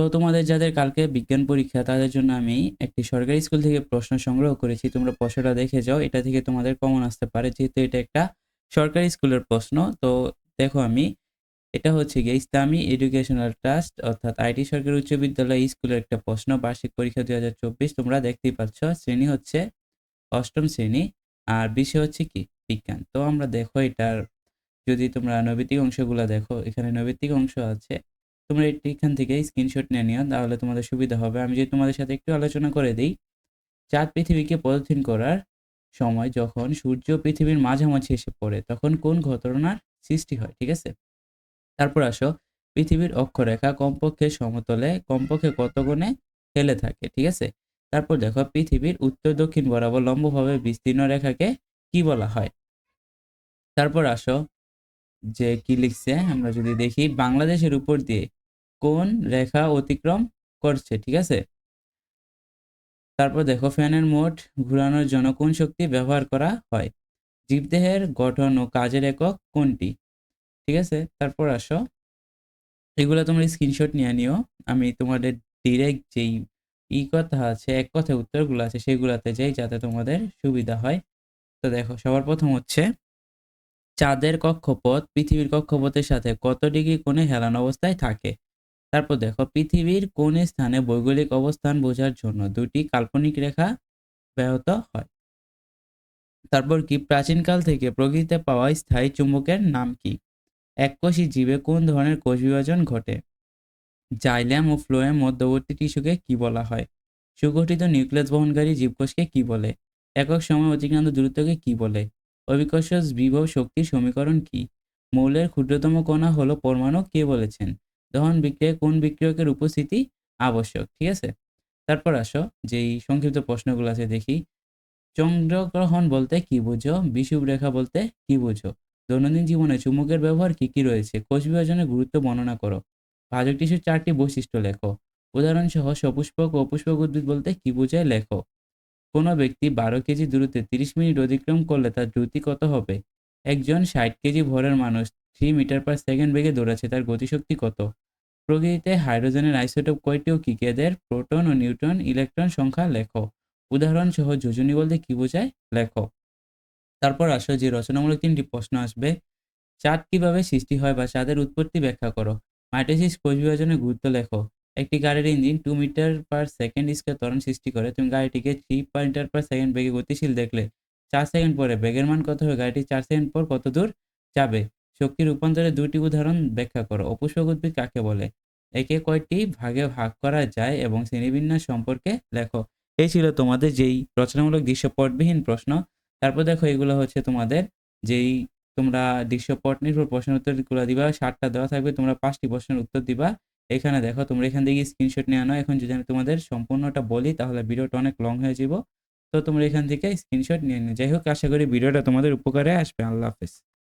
তো তোমাদের যাদের কালকে বিজ্ঞান পরীক্ষা, তাদের জন্য আমি একটি সরকারি স্কুল থেকে প্রশ্ন সংগ্রহ করেছি। তোমরা প্রশ্নটা দেখে যাও, এটা থেকে তোমাদের কমন আসতে পারে। যেহেতু এটা একটা সরকারি স্কুলের প্রশ্ন, তো দেখো আমি, এটা হচ্ছে গিয়ে ইসলামী এডুকেশনাল ট্রাস্ট, অর্থাৎ আইটি সরকারি উচ্চ বিদ্যালয় স্কুলের একটা প্রশ্ন, বার্ষিক পরীক্ষা দুই হাজার চব্বিশ। তোমরা দেখতেই পাচ্ছ, শ্রেণি হচ্ছে অষ্টম শ্রেণি, আর বিষয় হচ্ছে কি? বিজ্ঞান। তো আমরা দেখো এটার, যদি তোমরা নৈবিত্তিক অংশগুলো দেখো, এখানে নৈবিত্তিক অংশ আছে। তোমরা এখান থেকে স্ক্রিনশট নিয়ে নিও, তাহলে তোমাদের সুবিধা হবে। আমি যদি তোমাদের সাথে একটু আলোচনা করে দিই, চাঁদ পৃথিবীকে প্রদক্ষিণ করার সময় যখন সূর্য পৃথিবীর মাঝামাঝি এসে পড়ে, তখন কোন ঘটনার সৃষ্টি হয়, ঠিক আছে? তারপর আসো, পৃথিবীর অক্ষরেখা কমপক্ষে সমতলে, কমপক্ষে কত গুণে হেলে থাকে, ঠিক আছে? তারপর দেখো, পৃথিবীর উত্তর দক্ষিণ বরাবর লম্বভাবে বিস্তীর্ণ রেখাকে কি বলা হয়? তারপর আসো, যে কি লিখছে, আমরা যদি দেখি, বাংলাদেশের উপর দিয়ে কোন রেখা অতিক্রম করছে, ঠিক আছে? তারপর দেখো, ফ্যানের মোট ঘুরানোর জন্য কোন শক্তি ব্যবহার করা হয়? জীবদেহের গঠন ও কাজের একক কোনটি? ঠিক আছে? তারপর আসো। এগুলো তোমরা স্ক্রিনশট নিয়ে নিও। আমি তোমাদের ডিরেক্ট যেই ই কথা আছে, এক কথায় উত্তরগুলো আছে, সেগুলোতে যাই যাতে তোমাদের সুবিধা হয়। তো দেখো, সবার প্রথম হচ্ছে, চাঁদের কক্ষপথ পৃথিবীর কক্ষপথের সাথে কত ডিগ্রি কোণে হেলানো অবস্থায় থাকে? তারপর দেখো, পৃথিবীর কোন স্থানে ভৌগোলিক অবস্থান বোঝার জন্য দুটি কাল্পনিক রেখা ব্যাহত হয়। তারপর কি, প্রাচীনকাল থেকে প্রকৃতিতে পাওয়া স্থায়ী চুম্বকের নাম কি? এককোষী জীবে কোন ধরনের কোষ বিভাজন ঘটে? জাইলেম ও ফ্লোয়েম মধ্যবর্তী টিস্যুকে কি বলা হয়? সুগঠিত নিউক্লিয়াস বহনকারী জীবকোষকে কি বলে? একক সময় অতিক্রান্ত দূরত্বকে কি বলে? অভিকর্ষ বিভব শক্তির সমীকরণ কি? মৌলের ক্ষুদ্রতম কণা হলো পরমাণু, কে বলেছেন? দহন বিক্রিয়ায় কোন বিক্রিয়কের উপস্থিতি আবশ্যক? ঠিক আছে? তারপর আসো, যেই সংক্ষিপ্ত প্রশ্নগুলো আছে, দেখি। চন্দ্রগ্রহণ বলতে কি বুঝো? বিষুব রেখা বলতে কি বুঝো? দৈনন্দিন জীবনে চুম্বকের ব্যবহার কি কি রয়েছে? কোষ বিভাজনের গুরুত্ব বর্ণনা করো। ভাজক টিস্যুর চারটি বৈশিষ্ট্য লেখো। উদাহরণ সহ সপুষ্পক ও অপুষ্পক উদ্ভিদ বলতে কি বোঝায়? লেখো। কোনো ব্যক্তি বারো কেজি দূরত্বে তিরিশ মিনিট অতিক্রম করলে তার দ্রুতি কত হবে? একজন ষাট কেজি ভরের মানুষ থ্রি মিটার পার সেকেন্ড বেগে দৌড়াচ্ছে, তার গতিশক্তি কত? প্রকৃতিতে হাইড্রোজেনের আইসোটোপ কয়টি ও কি কি এদের? প্রোটন ও নিউট্রন, ইলেকট্রন সংখ্যা লেখো। উদাহরণ সহ যোজনী বলতে কি বোঝায়? লেখো। তারপর আসো যে রচনামূলক তিনটি প্রশ্ন আসবে। চাঁদ কীভাবে সৃষ্টি হয় বা চাঁদের উৎপত্তি ব্যাখ্যা করো? মাইটোসিস কোষ বিভাজনের গুরুত্ব লেখো। একটি গাড়ির engine two metre per second square ত্বরণ সৃষ্টি করে। তুমি গাড়িটিকে থ্রি মিটার পার সেকেন্ড বেগে গতিশীল দেখলে, চার সেকেন্ড পরে। বেগের মান কত হবে? গাড়িটি চার সেকেন্ড পর কত দূর যাবে? শক্তি রূপান্তরের দুটি উদাহরণ ব্যাখ্যা করো। অপুষ্পক উদ্ভিদ কাকে বলে? একে কয়টি ভাগে ভাগ করা যায় এবং শ্রেণীবিন্যাস সম্পর্কে লেখো। এই ছিল তোমাদের যেই রচনামূলক দৃশ্যপটবিহীন প্রশ্ন। তারপর দেখো, এগুলো হচ্ছে তোমাদের যেই তোমরা দৃশ্যপট নির্ভর প্রশ্নের উত্তরগুলো দিবা ষাটটা দেওয়া থাকবে, তোমরা পাঁচটি প্রশ্নের উত্তর দিবা। এখানে দেখো, তোমরা এখান থেকে স্ক্রিনশট নিয়ে আনো। এখন যদি আমি তোমাদের সম্পূর্ণটা বলি, তাহলে ভিডিওটা অনেক লং হয়ে যাব তো তোমরা এখান থেকে স্ক্রিনশট নিয়ে নিও। যাই হোক, আশা করি ভিডিওটা তোমাদের উপকারে আসবে। আল্লাহ হাফেজ।